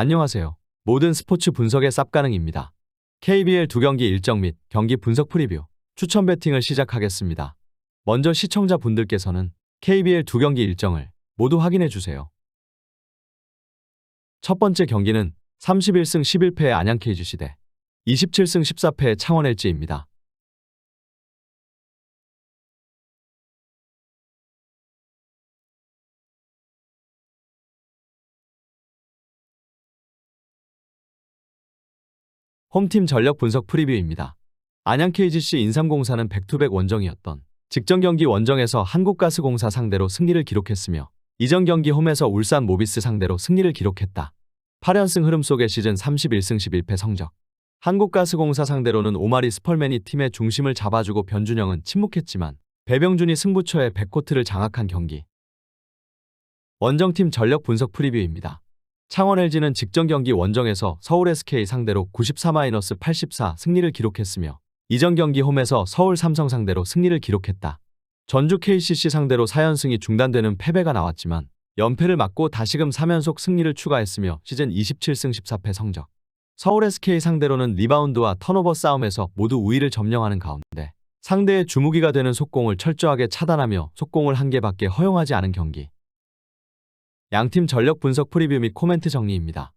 안녕하세요. 모든 스포츠 분석의 쌉가능입니다. KBL 두 경기 일정 및 경기 분석 프리뷰, 추천 배팅을 시작하겠습니다. 먼저 시청자분들께서는 KBL 두 경기 일정을 모두 확인해 주세요. 첫 번째 경기는 31승 11패의 안양 KGC 대 27승 14패의 창원 LG입니다. 홈팀 전력 분석 프리뷰입니다. 안양 KGC 인삼공사는 백투백 원정이었던 직전 경기 원정에서 한국가스공사 상대로 승리를 기록했으며 이전 경기 홈에서 울산 모비스 상대로 승리를 기록했다. 8연승 흐름 속에 시즌 31승 11패 성적. 한국가스공사 상대로는 오마리 스펄맨이 팀의 중심을 잡아주고 변준영은 침묵했지만 배병준이 승부처에 백코트를 장악한 경기. 원정팀 전력 분석 프리뷰입니다. 창원 LG는 직전 경기 원정에서 서울 SK 상대로 94-84 승리를 기록했으며 이전 경기 홈에서 서울 삼성 상대로 승리를 기록했다. 전주 KCC 상대로 4연승이 중단되는 패배가 나왔지만 연패를 막고 다시금 3연속 승리를 추가했으며 시즌 27승 14패 성적. 서울 SK 상대로는 리바운드와 턴오버 싸움에서 모두 우위를 점령하는 가운데 상대의 주무기가 되는 속공을 철저하게 차단하며 속공을 한 개밖에 허용하지 않은 경기. 양팀 전력 분석 프리뷰 및 코멘트 정리입니다.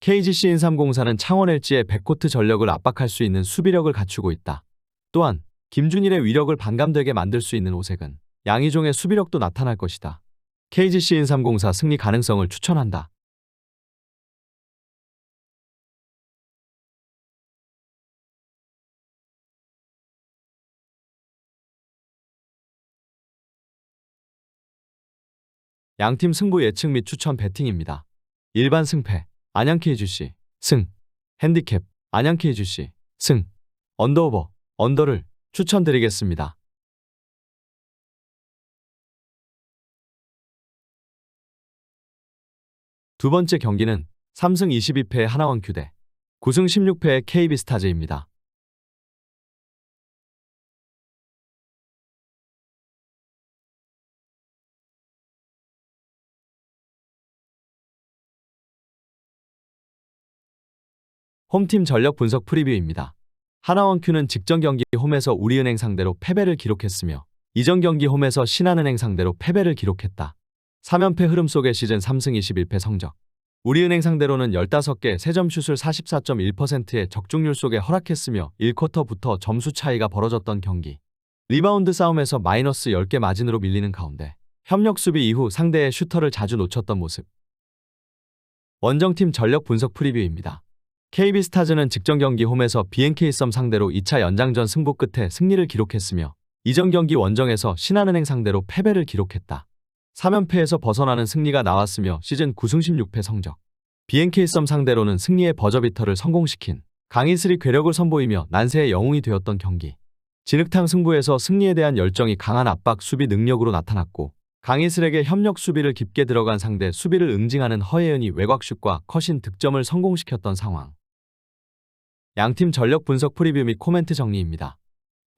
KGC 인삼공사는 창원 LG의 백코트 전력을 압박할 수 있는 수비력을 갖추고 있다. 또한 김준일의 위력을 반감되게 만들 수 있는 오색은 양희종의 수비력도 나타날 것이다. KGC 인삼공사 승리 가능성을 추천한다. 양팀 승부 예측 및 추천 배팅입니다. 일반 승패, 안양 KGC, 승, 핸디캡, 안양 KGC, 승, 언더오버, 언더를 추천드리겠습니다. 두 번째 경기는 3승 22패의 하나원 규대, 9승 16패의 KB스타즈입니다. 홈팀 전력 분석 프리뷰입니다. 하나원큐는 직전 경기 홈에서 우리은행 상대로 패배를 기록했으며 이전 경기 홈에서 신한은행 상대로 패배를 기록했다. 3연패 흐름 속의 시즌 3승 21패 성적. 우리은행 상대로는 15개 3점 슛을 44.1%의 적중률 속에 허락했으며 1쿼터부터 점수 차이가 벌어졌던 경기. 리바운드 싸움에서 마이너스 10개 마진으로 밀리는 가운데 협력 수비 이후 상대의 슈터를 자주 놓쳤던 모습. 원정팀 전력 분석 프리뷰입니다. KB스타즈는 직전 경기 홈에서 BNK 썸 상대로 2차 연장전 승부 끝에 승리를 기록했으며 이전 경기 원정에서 신한은행 상대로 패배를 기록했다. 3연패에서 벗어나는 승리가 나왔으며 시즌 9승 16패 성적. BNK 썸 상대로는 승리의 버저비터를 성공시킨 강희슬이 괴력을 선보이며 난세의 영웅이 되었던 경기. 진흙탕 승부에서 승리에 대한 열정이 강한 압박 수비 능력으로 나타났고 강희슬에게 협력 수비를 깊게 들어간 상대 수비를 응징하는 허예은이 외곽슛과 컷인 득점을 성공시켰던 상황. 양팀 전력 분석 프리뷰 및 코멘트 정리입니다.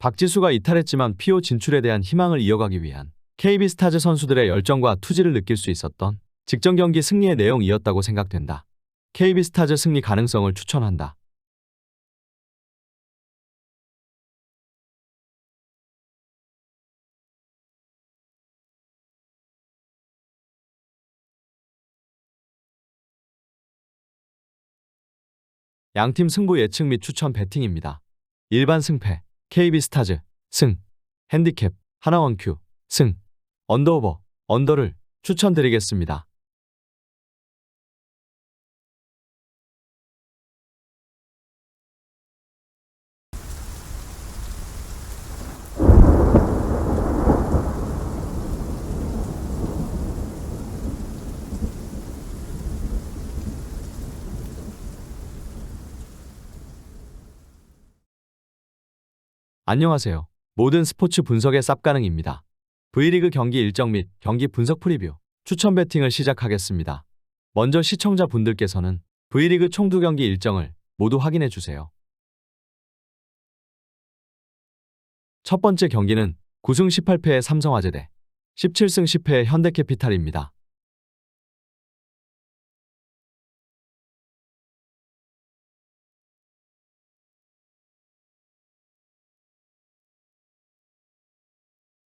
박지수가 이탈했지만 피오 진출에 대한 희망을 이어가기 위한 KB스타즈 선수들의 열정과 투지를 느낄 수 있었던 직전 경기 승리의 내용이었다고 생각된다. KB스타즈 승리 가능성을 추천한다. 양팀 승부 예측 및 추천 배팅입니다. 일반 승패, KB스타즈, 승, 핸디캡, 하나원큐, 승, 언더오버, 언더를 추천드리겠습니다. 안녕하세요. 모든 스포츠 분석의 쌉가능입니다. V리그 경기 일정 및 경기 분석 프리뷰, 추천 배팅을 시작하겠습니다. 먼저 시청자분들께서는 V리그 총 두 경기 일정을 모두 확인해 주세요. 첫 번째 경기는 9승 18패의 삼성화재 대 17승 10패의 현대캐피탈입니다.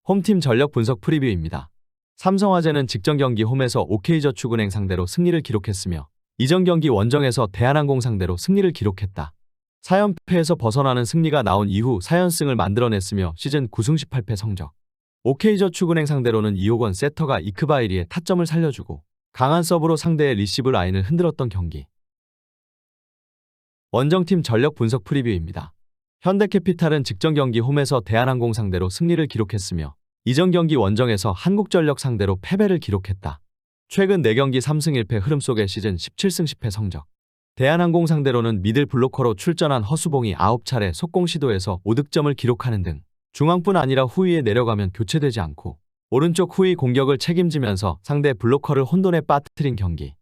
홈팀 전력 분석 프리뷰입니다. 삼성화재는 직전 경기 홈에서 OK저축은행 상대로 승리를 기록했으며 이전 경기 원정에서 대한항공 상대로 승리를 기록했다. 4연패에서 벗어나는 승리가 나온 이후 4연승을 만들어냈으며 시즌 9승 18패 성적. OK저축은행 상대로는 이호건 세터가 이크바이리의 타점을 살려주고 강한 서브로 상대의 리시브 라인을 흔들었던 경기. 원정팀 전력 분석 프리뷰입니다. 현대캐피탈은 직전 경기 홈에서 대한항공 상대로 승리를 기록했으며 이전 경기 원정에서 한국전력 상대로 패배를 기록했다. 최근 4경기 3승 1패 흐름 속의 시즌 17승 10패 성적. 대한항공 상대로는 미들 블로커로 출전한 허수봉이 9차례 속공 시도에서 5득점을 기록하는 등 중앙뿐 아니라 후위에 내려가면 교체되지 않고 오른쪽 후위 공격을 책임지면서 상대 블로커를 혼돈에 빠뜨린 경기.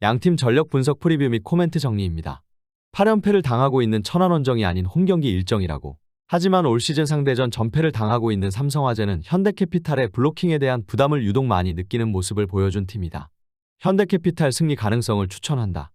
양팀 전력 분석 프리뷰 및 코멘트 정리입니다. 8연패를 당하고 있는 천안원정이 아닌 홈경기 일정이라고. 하지만 올 시즌 상대전 전패를 당하고 있는 삼성화재는 현대캐피탈의 블로킹에 대한 부담을 유독 많이 느끼는 모습을 보여준 팀이다. 현대캐피탈 승리 가능성을 추천한다.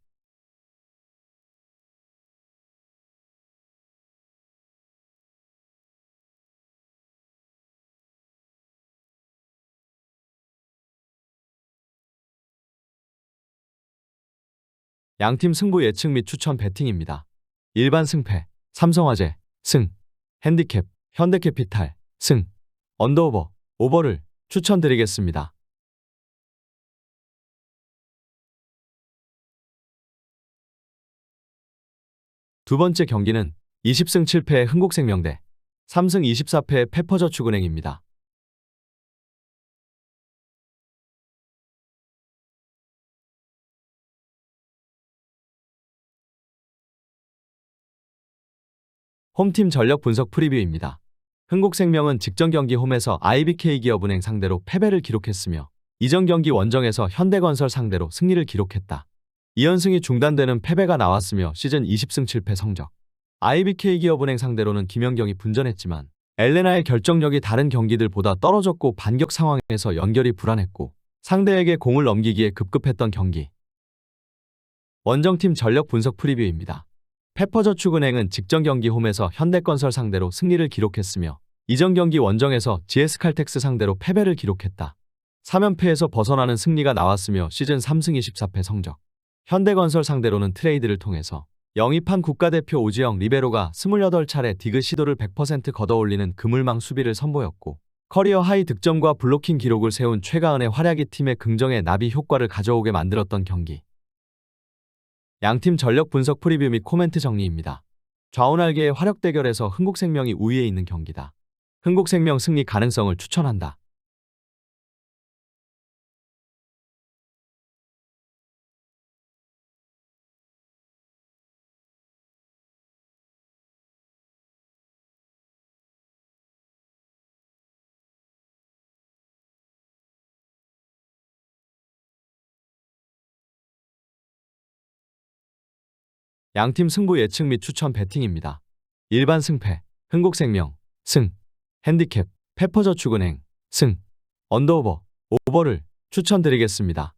양팀 승부 예측 및 추천 배팅입니다. 일반 승패, 삼성화재, 승, 핸디캡, 현대캐피탈, 승, 언더오버, 오버를 추천드리겠습니다. 두 번째 경기는 20승 7패의 흥국생명대, 3승 24패의 페퍼저축은행입니다. 홈팀 전력 분석 프리뷰입니다. 흥국생명은 직전 경기 홈에서 IBK 기업은행 상대로 패배를 기록했으며 이전 경기 원정에서 현대건설 상대로 승리를 기록했다. 2연승이 중단되는 패배가 나왔으며 시즌 20승 7패 성적. IBK 기업은행 상대로는 김연경이 분전했지만 엘레나의 결정력이 다른 경기들보다 떨어졌고 반격 상황에서 연결이 불안했고 상대에게 공을 넘기기에 급급했던 경기. 원정팀 전력 분석 프리뷰입니다. 페퍼저축은행은 직전 경기 홈에서 현대건설 상대로 승리를 기록했으며 이전 경기 원정에서 GS칼텍스 상대로 패배를 기록했다. 3연패에서 벗어나는 승리가 나왔으며 시즌 3승 24패 성적. 현대건설 상대로는 트레이드를 통해서 영입한 국가대표 오지영 리베로가 28차례 디그 시도를 100% 걷어올리는 그물망 수비를 선보였고 커리어 하이 득점과 블로킹 기록을 세운 최가은의 활약이 팀의 긍정의 나비 효과를 가져오게 만들었던 경기. 양팀 전력 분석 프리뷰 및 코멘트 정리입니다. 좌우날개의 화력 대결에서 흥국생명이 우위에 있는 경기다. 흥국생명 승리 가능성을 추천한다. 양팀 승부 예측 및 추천 배팅입니다. 일반 승패, 흥국생명, 승, 핸디캡, 페퍼저축은행, 승, 언더오버, 오버를 추천드리겠습니다.